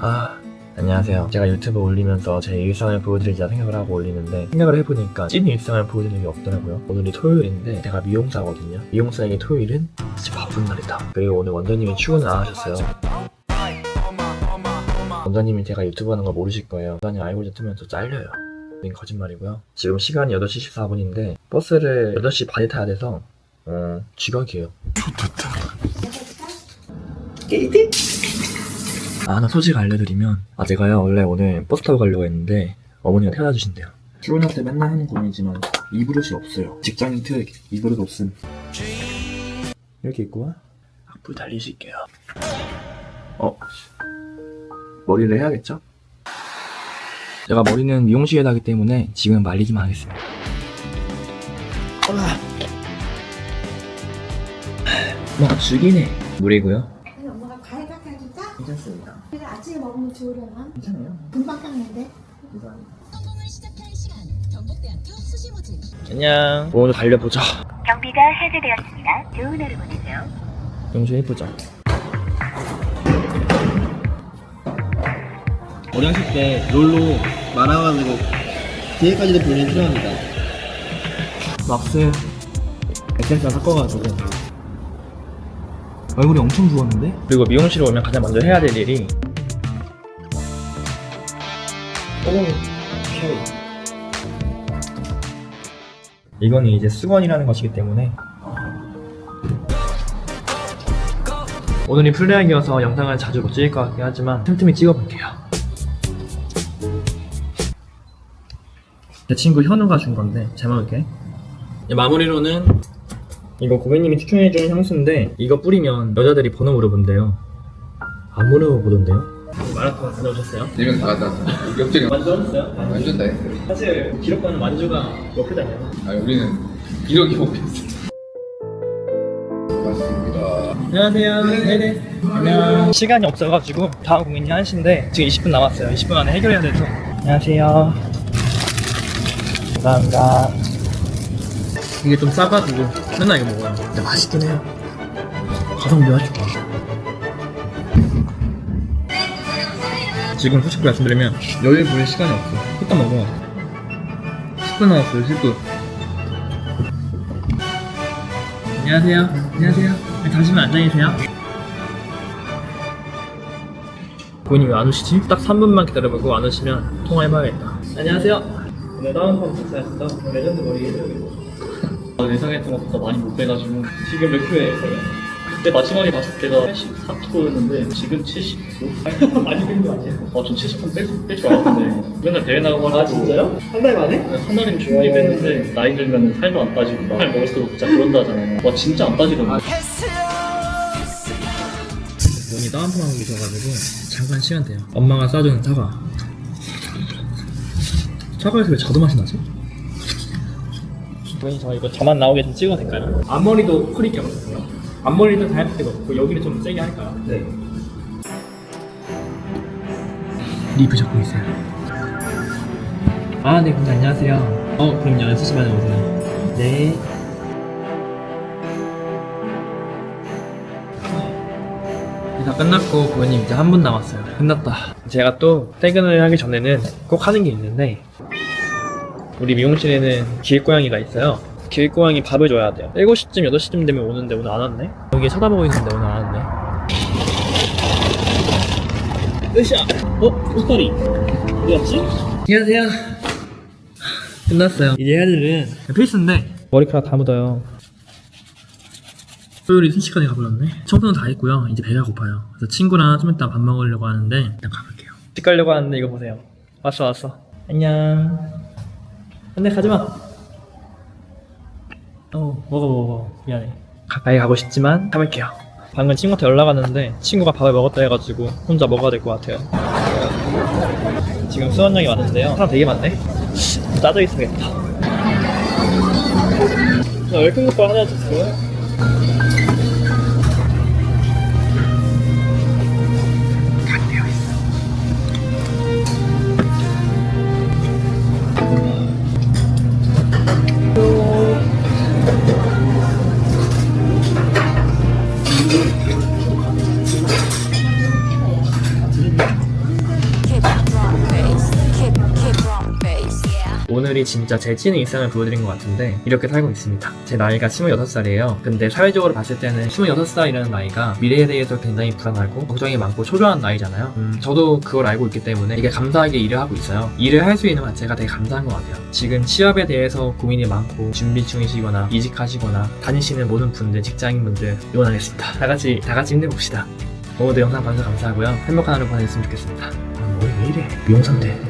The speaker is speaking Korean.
아 안녕하세요. 제가 유튜브 올리면서 제 일상을 보여드리자 생각을 하고 올리는데 생각을 해보니까 찐 일상을 보여드리는 게 없더라고요. 오늘이 토요일인데 제가 미용사거든요. 미용사에게 토요일은 진짜 바쁜 날이다. 그리고 오늘 원장님이 출근을 안 하셨어요. 원장님이 제가 유튜브 하는 걸 모르실 거예요. 원장님 알고리즘 뜨면서 잘려요. 이건 거짓말이고요. 지금 시간이 8시 14분인데 버스를 8시 반에 타야 돼서 어 지각이에요. 아, 하나 소식 알려드리면, 아, 제가요, 원래 오늘 버스 타고 가려고 했는데, 어머니가 태워다 주신대요. 출근할 때 맨날 하는 고민이지만, 이브릇이 없어요. 직장인 특, 이브릇 없음. 이렇게 입고, 악플 달리실게요. 어, 머리를 해야겠죠? 제가 머리는 미용실에 하기 때문에 지금 말리기만 하겠습니다. 막 죽이네. 물이고요. 아니, 엄마가 과일 깎아줄까? 괜찮습니다. 그래 아침에 먹으면 좋으려나? 괜찮아요. 금방 경북대학교 수시모집 안녕. 오늘 달려보자. 경비가 해제되었습니다. 좋은 하루 보내세요. 영주 해보자. 어렸을 때 롤로 말아가지고 뒤에까지도 보내는 필요합니다. 막스 에센스랑 섞어가지고 얼굴이 엄청 부었는데? 그리고 미용실에 오면 가장 먼저 해야 될 일이 뽕 케어 이거는 이제 수건이라는 것이기 때문에 오늘이 플레이하기여서 영상을 자주 못 찍을 것 같긴 하지만 틈틈이 찍어볼게요. 내 친구 현우가 준 건데 잘 먹을게. 마무리로는 이거 고객님이 추천해준 향수인데 이거 뿌리면 여자들이 번호 물어본대요. 안 물어보던데요? 마라톤 다녀오셨어요? 네명 다 갔다 역전이 만주 하셨어요? 완전 다 했어요 사실 기록과는 만주가 목표잖아요. 아 우리는 이렇게 먹겠어 맞습니다 안녕하세요. 네네. 안녕. 시간이 없어가지고 다음 고객님 한시인데 지금 20분 남았어요. 20분 안에 해결해야 돼서. 안녕하세요. 감사합니다. 이게 좀 싸가지고 맨날 이거 먹어요. 근데 맛있긴 해요. 가성비 아주 좋아. 지금 솔직히 말씀드리면 여유 부릴 시간이 없어. 후딱 먹어. 10분 남았어요. 10분. 안녕하세요. 안녕하세요. 네, 잠시만 앉아 계세요. 고객님 왜 안 오시지? 딱 3분만 기다려보고 안 오시면 통화해봐야겠다. 안녕하세요. 오늘 다운펌 복사했어. 레전드 머리 해줘야겠다. 예상했던 것보다 많이 못 빼가지고 지금 몇 킬로에 그때 마지막에 봤을 때가 84kg였는데 지금 79? 많이 뺀 거 아니에요? 어좀 70분 뺄줄 알았는데 맨날 대회 나가고 아 진짜요? 한 달 만에? 한 달이면 충분히 뺐는데 나이 들면 살도 안 빠지고 살 먹을수록 진짜 그런다 하잖아요 와 진짜 안 빠지거든요 눈이 다운펌하고 계셔가지고 잠깐 시간 돼요 엄마가 싸주는 사과 사과에서 왜 자두 맛이 나지? 저 이거 저만 나오게 좀 찍어도 될까요? 앞머리도 프리 껴봤어요 앞머리는 다이어트 때가 없고 여기를 좀 세게 할까요? 네. 리프 잡고 있어요. 아네 고객님 안녕하세요. 어 그럼요 6시 반에 오세요. 네. 다 끝났고 고객님 이제 한 분 남았어요. 끝났다. 제가 또 퇴근을 하기 전에는 꼭 하는 게 있는데 우리 미용실에는 기획고양이가 있어요. 기획고양이 밥을 줘야 돼요. 7시쯤, 8시쯤 되면 오는데 오늘 안 왔네? 여기 쳐다보고 있는데 오늘 안 왔네. 으쌰! 어? 옷걸이. 어디 갔지? 안녕하세요. 끝났어요. 이제 일은 필수인데 머리카락 다 묻어요. 토요일이 순식간에 가버렸네. 청소는 다 했고요. 이제 배가 고파요. 그래서 친구랑 좀 이따 밥 먹으려고 하는데 일단 가볼게요. 집 가려고 하는데 이거 보세요. 왔어 왔어. 안녕. 근데 가지마. 어, 먹어, 먹어. 미안해. 가까이 가고 싶지만 참을게요. 방금 친구한테 연락 왔는데 친구가 밥을 먹었다 해가지고 혼자 먹어야 될 것 같아요. 지금 수원역에 왔는데요. 사람 되게 많네. 짜져 있어야겠다. 얼큰 국밥 하나 주세요. 영상들이 진짜 제 찌는 일상을 보여드린 것 같은데 이렇게 살고 있습니다. 제 나이가 26살이에요. 근데 사회적으로 봤을 때는 26살이라는 나이가 미래에 대해서 굉장히 불안하고 걱정이 많고 초조한 나이잖아요. 음, 저도 그걸 알고 있기 때문에 이게 감사하게 일을 하고 있어요. 일을 할 수 있는 것 자체가 되게 감사한 것 같아요. 지금 취업에 대해서 고민이 많고 준비 중이시거나 이직하시거나 다니시는 모든 분들, 직장인분들 응원하겠습니다. 다 같이 다 같이 힘내봅시다. 오늘도 영상 봐주셔서 감사하고요. 행복한 하루 보내셨으면 좋겠습니다. 아, 머리 왜 이래? 미용사인데.